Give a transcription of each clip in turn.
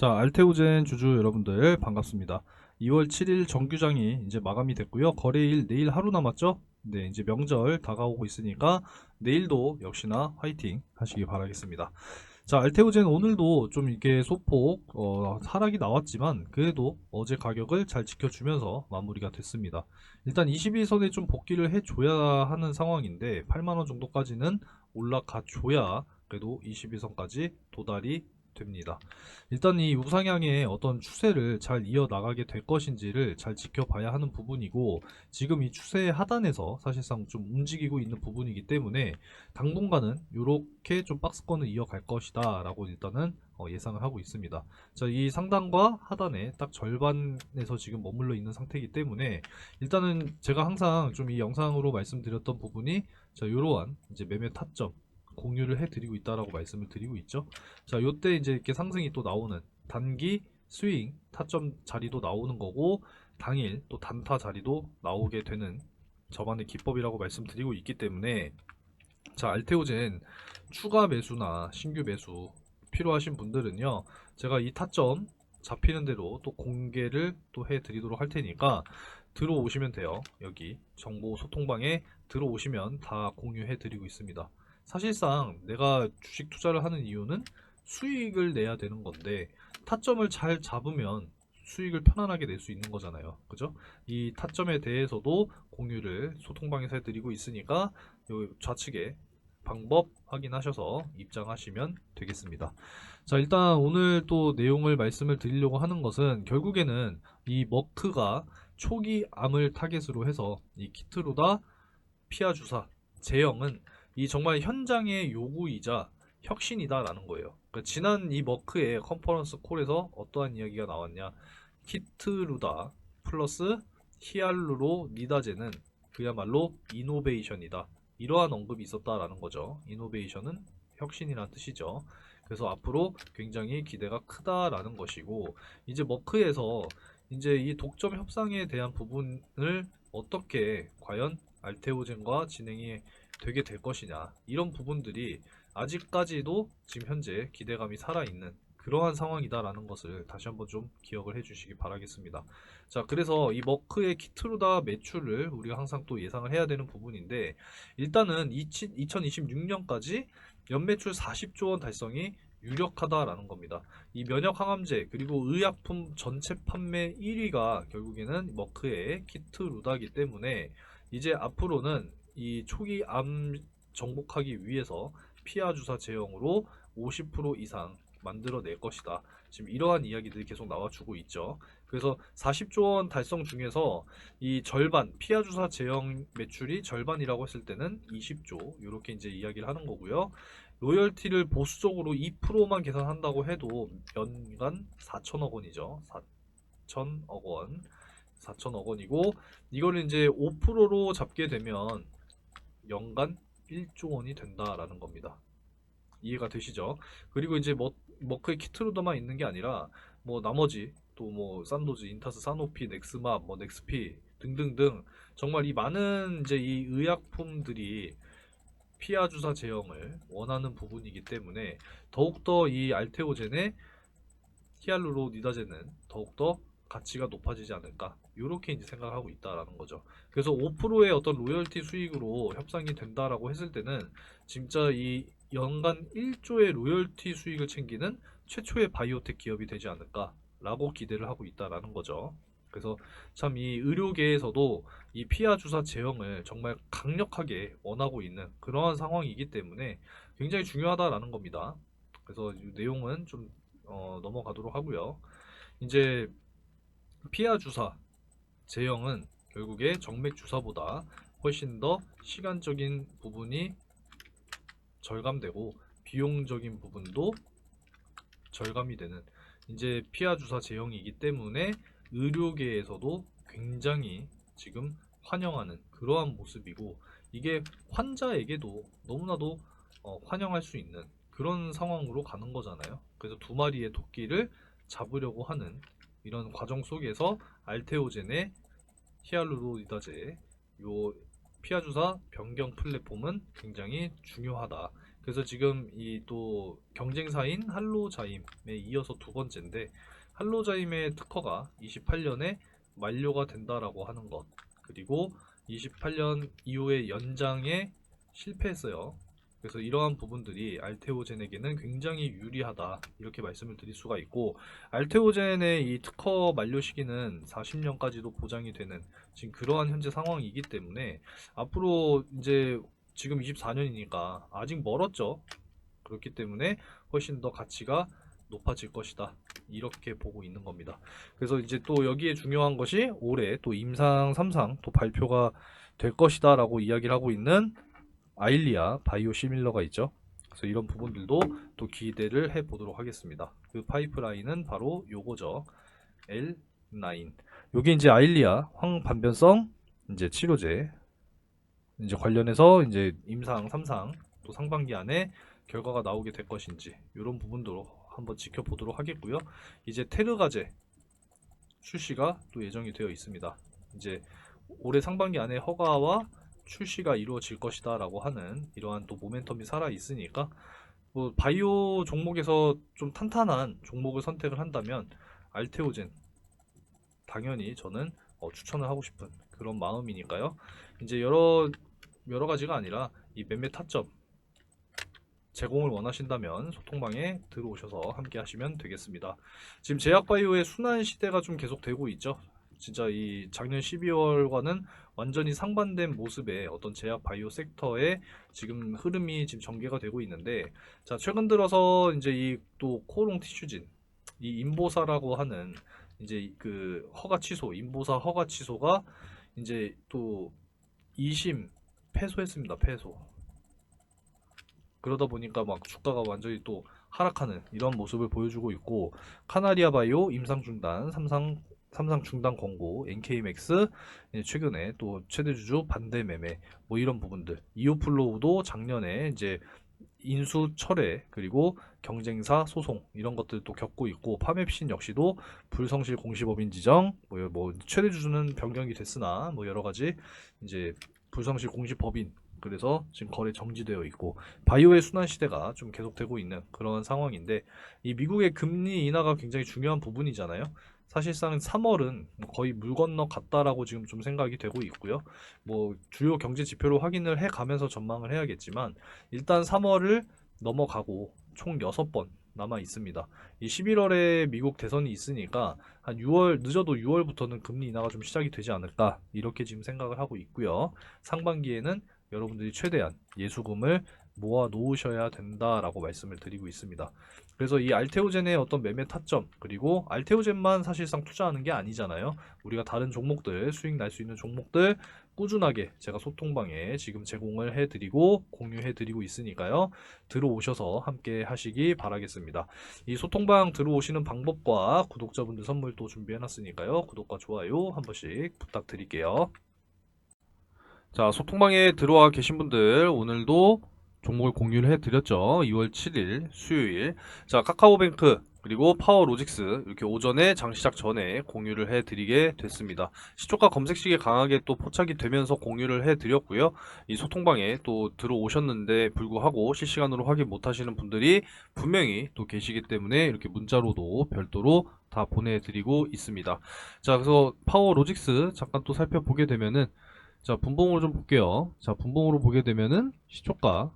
자, 알테오젠 주주 여러분들 반갑습니다. 2월 7일 정규장이 이제 마감이 됐고요. 거래일 내일 하루 남았죠? 네, 이제 명절 다가오고 있으니까 내일도 역시나 화이팅 하시기 바라겠습니다. 자, 알테오젠 오늘도 좀 이게 소폭 어, 하락이 나왔지만 그래도 어제 가격을 잘 지켜주면서 마무리가 됐습니다. 일단 22선에 좀 복귀를 해줘야 하는 상황인데 8만원 정도까지는 올라가 줘야 그래도 22선까지 도달이 됩니다. 일단 이 우상향의 어떤 추세를 잘 이어나가게 될 것인지를 잘 지켜봐야 하는 부분이고 지금 이 추세의 하단에서 사실상 좀 움직이고 있는 부분이기 때문에 당분간은 이렇게 좀 박스권을 이어갈 것이다 라고 일단은 어, 예상을 하고 있습니다. 자, 이 상단과 하단의 딱 절반에서 지금 머물러 있는 상태이기 때문에 일단은 제가 항상 좀 이 영상으로 말씀드렸던 부분이 자, 이러한 이제 매매 타점 공유를 해드리고 있다라고 말씀을 드리고 있죠. 자, 요때 이제 이렇게 상승이 또 나오는 단기 스윙 타점 자리도 나오는 거고 당일 또 단타 자리도 나오게 되는 저만의 기법이라고 말씀드리고 있기 때문에 자, 알테오젠 추가 매수나 신규 매수 필요하신 분들은요. 제가 이 타점 잡히는 대로 또 공개를 또 해드리도록 할 테니까 들어오시면 돼요. 여기 정보 소통방에 들어오시면 다 공유해 드리고 있습니다. 사실상 내가 주식 투자를 하는 이유는 수익을 내야 되는 건데 타점을 잘 잡으면 수익을 편안하게 낼 수 있는 거잖아요. 그죠? 이 타점에 대해서도 공유를 소통방에서 해드리고 있으니까 요 좌측에 방법 확인하셔서 입장하시면 되겠습니다. 자, 일단 오늘 또 내용을 말씀을 드리려고 하는 것은 결국에는 이 머크가 초기 암을 타겟으로 해서 이 키트로다 피아 주사 제형은 이 정말 현장의 요구이자 혁신이다라는 거예요. 그러니까 지난 이 머크의 컨퍼런스 콜에서 어떠한 이야기가 나왔냐? 키트루다 플러스 히알루로 니다제는 그야말로 이노베이션이다. 이러한 언급이 있었다라는 거죠. 이노베이션은 혁신이라는 뜻이죠. 그래서 앞으로 굉장히 기대가 크다라는 것이고 이제 머크에서 이제 이 독점 협상에 대한 부분을 어떻게 과연 알테오젠과 진행이 되게 될 것이냐 이런 부분들이 아직까지도 지금 현재 기대감이 살아있는 그러한 상황이다라는 것을 다시 한번 좀 기억을 해주시기 바라겠습니다. 자, 그래서 이 머크의 키트로다 매출을 우리가 항상 또 예상을 해야 되는 부분인데 일단은 2026년까지 연매출 40조 원 달성이 유력하다라는 겁니다. 이 면역 항암제 그리고 의약품 전체 판매 1위가 결국에는 머크의 키트 루다기 때문에 이제 앞으로는 이 초기 암 정복하기 위해서 피하 주사 제형으로 50% 이상 만들어낼 것이다. 지금 이러한 이야기들이 계속 나와주고 있죠. 그래서 40조 원 달성 중에서 이 절반 피하 주사 제형 매출이 절반이라고 했을 때는 20조 이렇게 이제 이야기를 하는 거고요. 로열티를 보수적으로 2%만 계산한다고 해도 연간 4천억 원이죠. 4천억 원. 4천억 원이고 이거를 이제 5%로 잡게 되면 연간 1조 원이 된다라는 겁니다. 이해가 되시죠? 그리고 이제 머, 머크의 키트로더만 있는 게 아니라 뭐 나머지 또 뭐 산도즈, 인타스, 사노피, 넥스마, 뭐 넥스피 등등등 정말 이 많은 이제 이 의약품들이 피하 주사 제형을 원하는 부분이기 때문에 더욱더 이 알테오젠의 히알루로니다제는 더욱더 가치가 높아지지 않을까 이렇게 이제 생각하고 있다라는 거죠. 그래서 5%의 어떤 로열티 수익으로 협상이 된다라고 했을 때는 진짜 이 연간 1조의 로열티 수익을 챙기는 최초의 바이오텍 기업이 되지 않을까라고 기대를 하고 있다라는 거죠. 그래서 참 이 의료계에서도 이 피하 주사 제형을 정말 강력하게 원하고 있는 그러한 상황이기 때문에 굉장히 중요하다라는 겁니다. 그래서 이 내용은 좀 어, 넘어가도록 하고요. 이제 피하 주사 제형은 결국에 정맥 주사보다 훨씬 더 시간적인 부분이 절감되고 비용적인 부분도 절감이 되는 이제 피하 주사 제형이기 때문에 의료계에서도 굉장히 지금 환영하는 그러한 모습이고 이게 환자에게도 너무나도 어, 환영할 수 있는 그런 상황으로 가는 거잖아요. 그래서 두 마리의 토끼를 잡으려고 하는 이런 과정 속에서 알테오젠의 히알루로니다제 요 피하 주사 변경 플랫폼은 굉장히 중요하다. 그래서 지금 이 또 경쟁사인 할로자임에 이어서 두 번째인데 할로자임의 특허가 28년에 만료가 된다라고 하는 것 그리고 28년 이후에 연장에 실패했어요. 그래서 이러한 부분들이 알테오젠에게는 굉장히 유리하다 이렇게 말씀을 드릴 수가 있고 알테오젠의 이 특허 만료 시기는 40년까지도 보장이 되는 지금 그러한 현재 상황이기 때문에 앞으로 이제 지금 24년이니까 아직 멀었죠. 그렇기 때문에 훨씬 더 가치가 높아질 것이다. 이렇게 보고 있는 겁니다. 그래서 이제 또 여기에 중요한 것이 올해 또 임상 3상 또 발표가 될 것이다 라고 이야기를 하고 있는 아일리아 바이오 시밀러가 있죠. 그래서 이런 부분들도 또 기대를 해 보도록 하겠습니다. 그 파이프라인은 바로 요거죠. L9. 요게 이제 아일리아 황반변성 이제 치료제 이제 관련해서 이제 임상 3상 또 상반기 안에 결과가 나오게 될 것인지 이런 부분도 한번 지켜보도록 하겠고요. 이제 테르가제 출시가 또 예정이 되어 있습니다. 이제 올해 상반기 안에 허가와 출시가 이루어질 것이다 라고 하는 이러한 또 모멘텀이 살아 있으니까 뭐 바이오 종목에서 좀 탄탄한 종목을 선택을 한다면 알테오젠 당연히 저는 어, 추천을 하고 싶은 그런 마음이니까요. 이제 여러 여러 가지가 아니라 이 매매 타점 제공을 원하신다면 소통방에 들어오셔서 함께 하시면 되겠습니다. 지금 제약바이오의 순환 시대가 좀 계속되고 있죠. 진짜 이 작년 12월과는 완전히 상반된 모습의 어떤 제약 바이오 섹터의 지금 흐름이 지금 전개가 되고 있는데 자 최근 들어서 이제 이 또 코롱 티슈진 이 인보사라고 하는 이제 그 허가 취소 인보사 허가 취소가 이제 또 2심 패소했습니다 패소. 그러다 보니까 막 주가가 완전히 또 하락하는 이런 모습을 보여주고 있고 카나리아 바이오 임상 중단 삼상 삼상 중단 권고 NK맥스 예, 최근에 또 최대 주주 반대 매매 뭐 이런 부분들 이오플로우도 작년에 이제 인수 철회 그리고 경쟁사 소송 이런 것들도 겪고 있고 파맵신 역시도 불성실 공시법인 지정 뭐, 뭐 최대 주주는 변경이 됐으나 뭐 여러 가지 이제 불성실 공시법인 그래서 지금 거래 정지되어 있고 바이오의 순환 시대가 좀 계속되고 있는 그런 상황인데 이 미국의 금리 인하가 굉장히 중요한 부분이잖아요. 사실상 3월은 거의 물 건너 갔다라고 지금 좀 생각이 되고 있고요. 뭐 주요 경제 지표를 확인을 해 가면서 전망을 해야겠지만 일단 3월을 넘어가고 총 6번 남아 있습니다. 이 11월에 미국 대선이 있으니까 한 6월 늦어도 6월부터는 금리 인하가 좀 시작이 되지 않을까 이렇게 지금 생각을 하고 있고요. 상반기에는 여러분들이 최대한 예수금을 모아 놓으셔야 된다라고 말씀을 드리고 있습니다. 그래서 이 알테오젠의 어떤 매매 타점 그리고 알테오젠만 사실상 투자하는 게 아니잖아요. 우리가 다른 종목들 수익 날 수 있는 종목들 꾸준하게 제가 소통방에 지금 제공을 해드리고 공유해드리고 있으니까요. 들어오셔서 함께 하시기 바라겠습니다. 이 소통방 들어오시는 방법과 구독자분들 선물 또 준비해놨으니까요. 구독과 좋아요 한 번씩 부탁드릴게요. 자, 소통방에 들어와 계신 분들 오늘도 종목을 공유를 해드렸죠. 2월 7일 수요일. 자, 카카오뱅크 그리고 파워로직스 이렇게 오전에 장 시작 전에 공유를 해드리게 됐습니다. 시초가 검색식에 강하게 또 포착이 되면서 공유를 해드렸고요. 이 소통방에 또 들어오셨는데 불구하고 실시간으로 확인 못하시는 분들이 분명히 또 계시기 때문에 이렇게 문자로도 별도로 다 보내드리고 있습니다. 자, 그래서 파워로직스 잠깐 또 살펴보게 되면은 자, 분봉으로 좀 볼게요. 자, 분봉으로 보게 되면은 시초가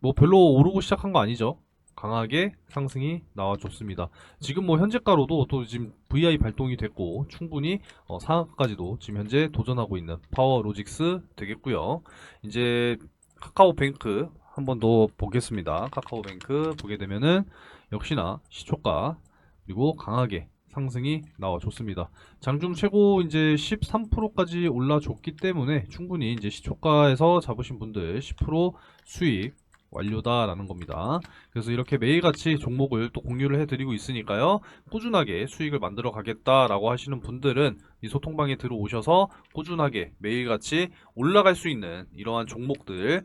뭐 별로 오르고 시작한 거 아니죠? 강하게 상승이 나와줬습니다. 지금 뭐 현재가로도 또 지금 VI 발동이 됐고 충분히 어, 상한가까지도 지금 현재 도전하고 있는 파워 로직스 되겠고요. 이제 카카오뱅크 한 번 더 보겠습니다. 카카오뱅크 보게 되면은 역시나 시초가 그리고 강하게 상승이 나와줬습니다. 장중 최고 이제 13%까지 올라줬기 때문에 충분히 이제 시초가에서 잡으신 분들 10% 수익 완료다라는 겁니다. 그래서 이렇게 매일같이 종목을 또 공유를 해드리고 있으니까요. 꾸준하게 수익을 만들어 가겠다라고 하시는 분들은 이 소통방에 들어오셔서 꾸준하게 매일같이 올라갈 수 있는 이러한 종목들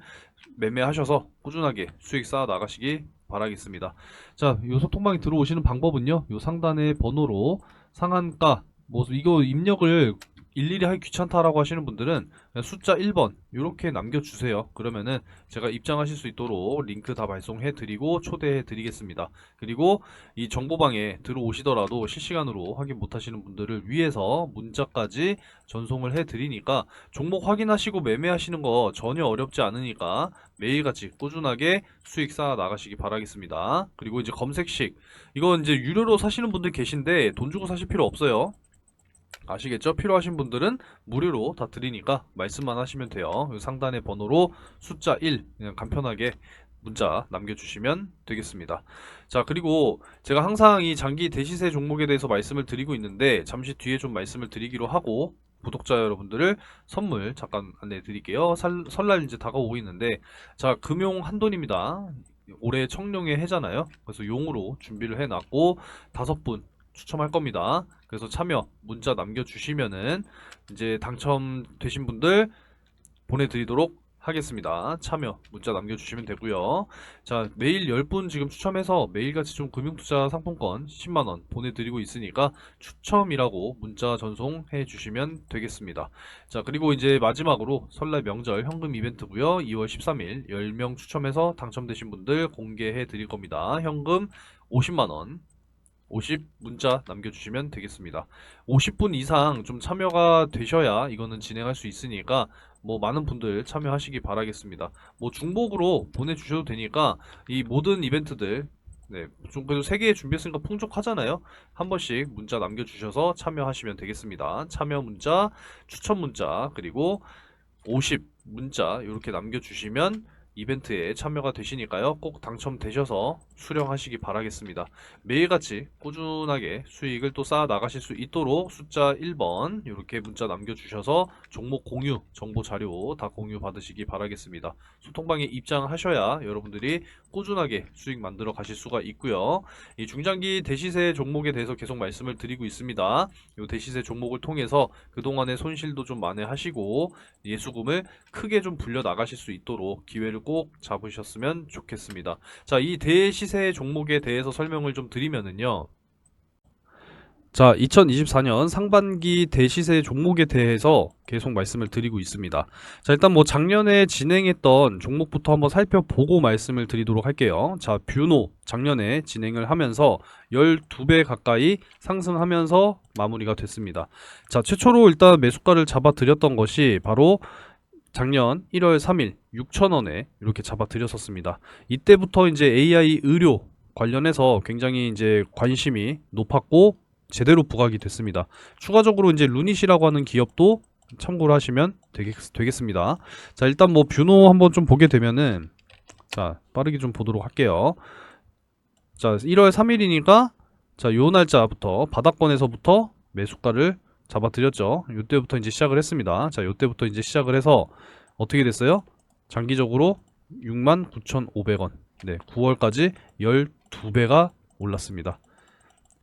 매매하셔서 꾸준하게 수익 쌓아 나가시기 바라겠습니다. 자, 이 소통방에 들어오시는 방법은요. 이 상단의 번호로 상한가 뭐 이거 입력을 일일이 하기 귀찮다라고 하시는 분들은 숫자 1번 이렇게 남겨주세요. 그러면은 제가 입장하실 수 있도록 링크 다 발송해 드리고 초대해 드리겠습니다. 그리고 이 정보방에 들어오시더라도 실시간으로 확인 못 하시는 분들을 위해서 문자까지 전송을 해 드리니까 종목 확인하시고 매매하시는 거 전혀 어렵지 않으니까 매일같이 꾸준하게 수익 쌓아 나가시기 바라겠습니다. 그리고 이제 검색식 이건 이제 유료로 사시는 분들 계신데 돈 주고 사실 필요 없어요. 아시겠죠? 필요하신 분들은 무료로 다 드리니까 말씀만 하시면 돼요. 그 상단의 번호로 숫자 1 그냥 간편하게 문자 남겨주시면 되겠습니다. 자, 그리고 제가 항상 이 장기 대시세 종목에 대해서 말씀을 드리고 있는데 잠시 뒤에 좀 말씀을 드리기로 하고 구독자 여러분들을 선물 잠깐 안내해 드릴게요. 설, 설날 이제 다가오고 있는데 자, 금용 한돈입니다. 올해 청룡의 해잖아요. 그래서 용으로 준비를 해놨고 다섯 분 추첨할 겁니다. 그래서 참여 문자 남겨주시면은 이제 당첨되신 분들 보내드리도록 하겠습니다. 참여 문자 남겨주시면 되고요. 자 매일 10분 지금 추첨해서 매일같이 좀 금융투자 상품권 10만원 보내드리고 있으니까 추첨이라고 문자 전송해 주시면 되겠습니다. 자 그리고 이제 마지막으로 설날 명절 현금 이벤트고요. 2월 13일 10명 추첨해서 당첨되신 분들 공개해 드릴 겁니다. 현금 50만원 50 문자 남겨주시면 되겠습니다. 50분 이상 좀 참여가 되셔야 이거는 진행할 수 있으니까 뭐 많은 분들 참여하시기 바라겠습니다. 뭐 중복으로 보내주셔도 되니까 이 모든 이벤트들 네, 좀 그래도 세 개 준비했으니까 풍족하잖아요. 한 번씩 문자 남겨주셔서 참여하시면 되겠습니다. 참여 문자, 추천 문자, 그리고 50 문자 이렇게 남겨주시면 이벤트에 참여가 되시니까요. 꼭 당첨되셔서 수령하시기 바라겠습니다. 매일같이 꾸준하게 수익을 또 쌓아 나가실 수 있도록 숫자 1번 이렇게 문자 남겨주셔서 종목 공유, 정보 자료 다 공유 받으시기 바라겠습니다. 소통방에 입장하셔야 여러분들이 꾸준하게 수익 만들어 가실 수가 있고요. 이 중장기 대시세 종목에 대해서 계속 말씀을 드리고 있습니다. 이 대시세 종목을 통해서 그동안의 손실도 좀 만회하시고 예수금을 크게 좀 불려 나가실 수 있도록 기회를 꼭 잡으셨으면 좋겠습니다. 자, 이 대시세 종목에 대해서 설명을 좀 드리면은요. 자, 2024년 상반기 대시세 종목에 대해서 계속 말씀을 드리고 있습니다. 자, 일단 뭐 작년에 진행했던 종목부터 한번 살펴보고 말씀을 드리도록 할게요. 자, 뷰노 작년에 진행을 하면서 12배 가까이 상승하면서 마무리가 됐습니다. 자, 최초로 일단 매수가를 잡아 드렸던 것이 바로 작년 1월 3일 6,000원에 이렇게 잡아 드렸었습니다. 이때부터 이제 AI 의료 관련해서 굉장히 이제 관심이 높았고 제대로 부각이 됐습니다. 추가적으로 이제 루닛이라고 하는 기업도 참고를 하시면 되겠, 되겠습니다. 자, 일단 뭐 뷰노 한번 좀 보게 되면은 자, 빠르게 좀 보도록 할게요. 자, 1월 3일이니까 자, 요 날짜부터 바닥권에서부터 매수가를 잡아드렸죠. 요때부터 이제 시작을 했습니다. 자, 요때부터 이제 시작을 해서 어떻게 됐어요? 장기적으로 69,500원. 네, 9월까지 12배가 올랐습니다.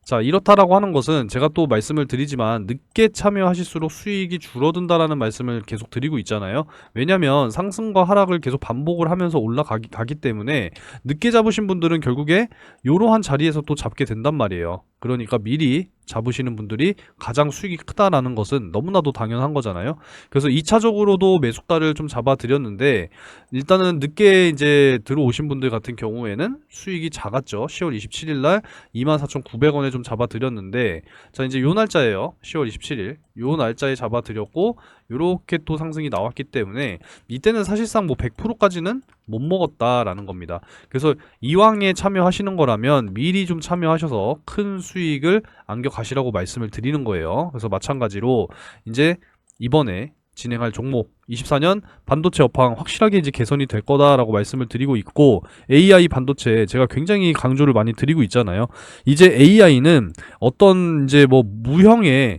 자, 이렇다라고 하는 것은 제가 또 말씀을 드리지만 늦게 참여하실수록 수익이 줄어든다라는 말씀을 계속 드리고 있잖아요. 왜냐면 상승과 하락을 계속 반복을 하면서 올라가기 가기 때문에 늦게 잡으신 분들은 결국에 이러한 자리에서 또 잡게 된단 말이에요. 그러니까 미리 잡으시는 분들이 가장 수익이 크다라는 것은 너무나도 당연한 거잖아요. 그래서 2차적으로도 매수가를 좀 잡아 드렸는데 일단은 늦게 이제 들어오신 분들 같은 경우에는 수익이 작았죠. 10월 27일 날 24,900원에 좀 잡아 드렸는데 자, 이제 요 날짜예요. 10월 27일. 요 날짜에 잡아 드렸고 요렇게 또 상승이 나왔기 때문에 이때는 사실상 뭐 100%까지는 못 먹었다라는 겁니다. 그래서 이왕에 참여하시는 거라면 미리 좀 참여하셔서 큰 수익을 안겨 가시라고 말씀을 드리는 거예요. 그래서 마찬가지로 이제 이번에 진행할 종목 24년 반도체 업황 확실하게 이제 개선이 될 거다라고 말씀을 드리고 있고 AI 반도체 제가 굉장히 강조를 많이 드리고 있잖아요. 이제 AI는 어떤 이제 뭐 무형의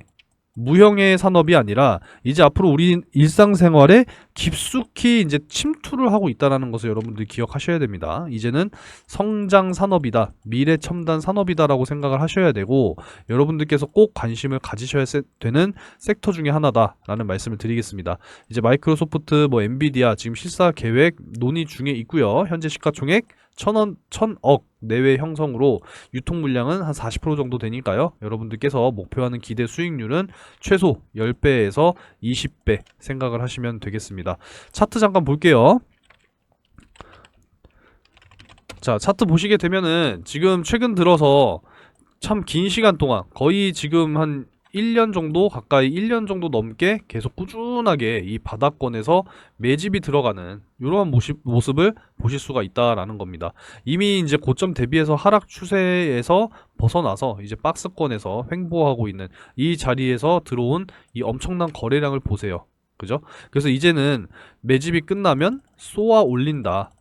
무형의 산업이 아니라 이제 앞으로 우리 일상생활에 깊숙이 이제 침투를 하고 있다라는 것을 여러분들이 기억하셔야 됩니다. 이제는 성장 산업이다, 미래 첨단 산업이다라고 생각을 하셔야 되고 여러분들께서 꼭 관심을 가지셔야 세- 되는 섹터 중에 하나다라는 말씀을 드리겠습니다. 이제 마이크로소프트, 뭐 엔비디아 지금 실사 계획 논의 중에 있고요. 현재 시가총액 천원, 천억 내외 형성으로 유통 물량은 한 40% 정도 되니까요. 여러분들께서 목표하는 기대 수익률은 최소 10배에서 20배 생각을 하시면 되겠습니다. 차트 잠깐 볼게요. 자, 차트 보시게 되면은 지금 최근 들어서 참 긴 시간 동안 거의 지금 한 1년 정도 가까이 1년 정도 넘게 계속 꾸준하게 이 바닥권에서 매집이 들어가는 이러한 모습, 모습을 보실 수가 있다라는 겁니다. 이미 이제 고점 대비해서 하락 추세에서 벗어나서 이제 박스권에서 횡보하고 있는 이 자리에서 들어온 이 엄청난 거래량을 보세요. 그죠? 그래서 이제는 매집이 끝나면 쏘아 올린다.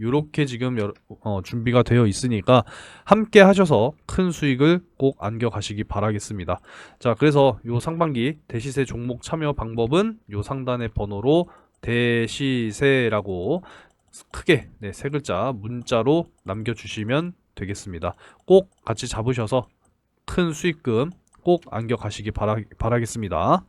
요렇게 지금 여러- 어, 준비가 되어 있으니까 함께 하셔서 큰 수익을 꼭 안겨 가시기 바라겠습니다. 자, 그래서 요 상반기 대시세 종목 참여 방법은 요 상단의 번호로 대시세라고 크게 네, 세 글자 문자로 남겨주시면 되겠습니다. 꼭 같이 잡으셔서 큰 수익금 꼭 안겨 가시기 바라, 바라겠습니다.